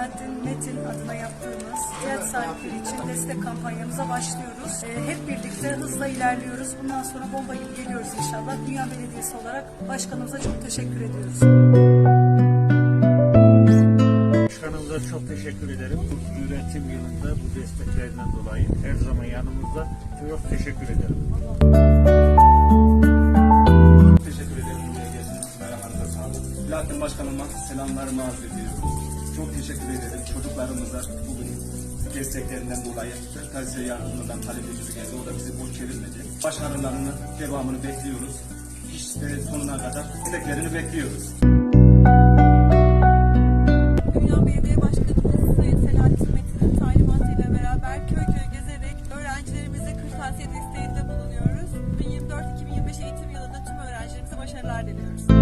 Selahattin Metin adına yaptığımız ihtiyaç sahipleri için destek kampanyamıza başlıyoruz. Ee, hep birlikte hızla ilerliyoruz. Bundan sonra bomba gibi geliyoruz inşallah. Dünya Belediyesi olarak başkanımıza çok teşekkür ediyoruz. Başkanımıza çok teşekkür ederim. Bu üretim yılında bu desteklerinden dolayı her zaman yanımızda. Çok teşekkür ederim. Teşekkür ederim buraya. Merhabanıza sağlık. Lakin Başkanıma selamlarımı arz ediyorum. Çok teşekkür ederim çocuklarımıza bugün desteklerinden dolayı kaliteli yardımından talep ediyoruz geldi. O da bizi boş çevirmedi. Başarılarını, devamını bekliyoruz. İşte sonuna kadar desteklerini bekliyoruz. tavsiye desteğinde bulunuyoruz. 2024-2025 eğitim yılında tüm öğrencilerimize başarılar diliyoruz.